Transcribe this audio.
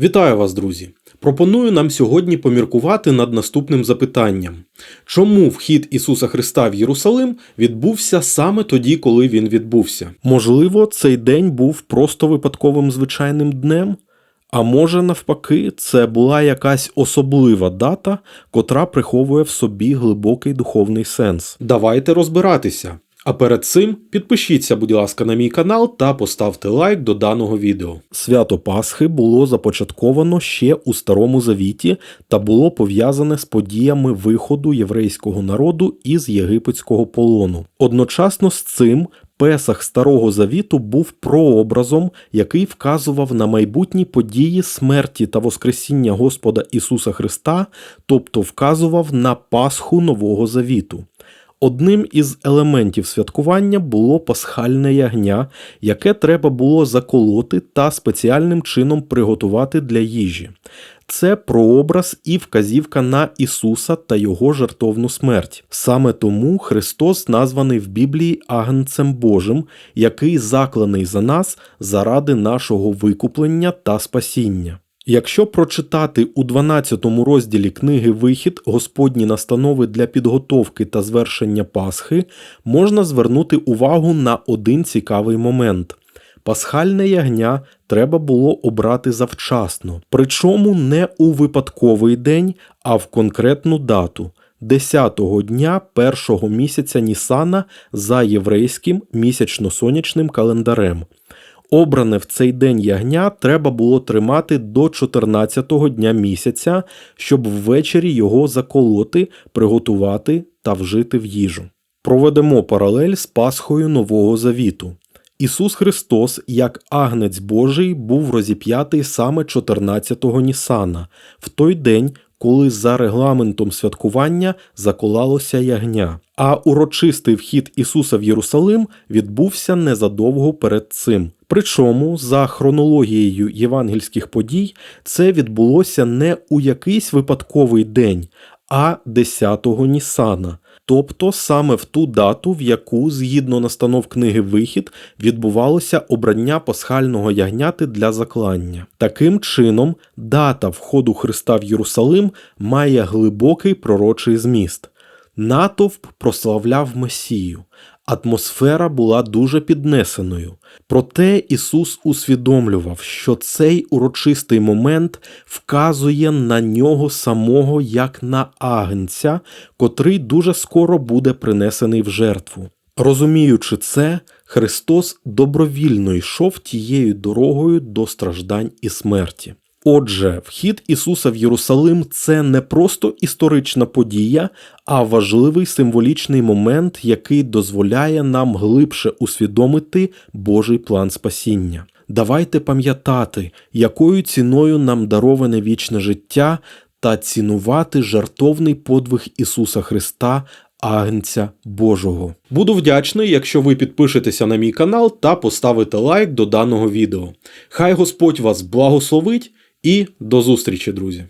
Вітаю вас, друзі! Пропоную нам сьогодні поміркувати над наступним запитанням: чому вхід Ісуса Христа в Єрусалим відбувся саме тоді, коли він відбувся? Можливо, цей день був просто випадковим звичайним днем? А може, навпаки, це була якась особлива дата, котра приховує в собі глибокий духовний сенс. Давайте розбиратися. А перед цим підпишіться, будь ласка, на мій канал та поставте лайк до даного відео. Свято Пасхи було започатковано ще у Старому Завіті та було пов'язане з подіями виходу єврейського народу із єгипетського полону. Одночасно з цим Песах Старого Завіту був прообразом, який вказував на майбутні події смерті та Воскресіння Господа Ісуса Христа, тобто вказував на Пасху Нового Завіту. Одним із елементів святкування було пасхальне ягня, яке треба було заколоти та спеціальним чином приготувати для їжі. Це прообраз і вказівка на Ісуса та Його жертовну смерть. Саме тому Христос названий в Біблії Агнцем Божим, який закланий за нас заради нашого викуплення та спасіння. Якщо прочитати у 12 розділі книги Вихід Господні настанови для підготовки та звершення Пасхи, можна звернути увагу на один цікавий момент. Пасхальне ягня треба було обрати завчасно, причому не у випадковий день, а в конкретну дату 10-го дня першого місяця Нісана за єврейським місячно-сонячним календарем. Обране в цей день ягня треба було тримати до 14-го дня місяця, щоб ввечері його заколоти, приготувати та вжити в їжу. Проведемо паралель з Пасхою Нового Завіту. Ісус Христос, як агнець Божий, був розіп'ятий саме 14-го Нісана, в той день, коли за регламентом святкування заколалося ягня. А урочистий вхід Ісуса в Єрусалим відбувся незадовго перед цим. Причому, за хронологією євангельських подій, це відбулося не у якийсь випадковий день, а 10-го Нісана. Тобто саме в ту дату, в яку, згідно настанов книги Вихід, відбувалося обрання пасхального ягняти для заклання. Таким чином, дата входу Христа в Єрусалим має глибокий пророчий зміст. Натовп прославляв Месію. Атмосфера була дуже піднесеною. Проте Ісус усвідомлював, що цей урочистий момент вказує на нього самого як на агнця, котрий дуже скоро буде принесений в жертву. Розуміючи це, Христос добровільно йшов тією дорогою до страждань і смерті. Отже, вхід Ісуса в Єрусалим це не просто історична подія, а важливий символічний момент, який дозволяє нам глибше усвідомити Божий план спасіння. Давайте пам'ятати, якою ціною нам дароване вічне життя та цінувати жартовний подвиг Ісуса Христа. Агнця Божого. Буду вдячний, якщо ви підпишетеся на мій канал та поставите лайк до даного відео. Хай Господь вас благословить і до зустрічі, друзі!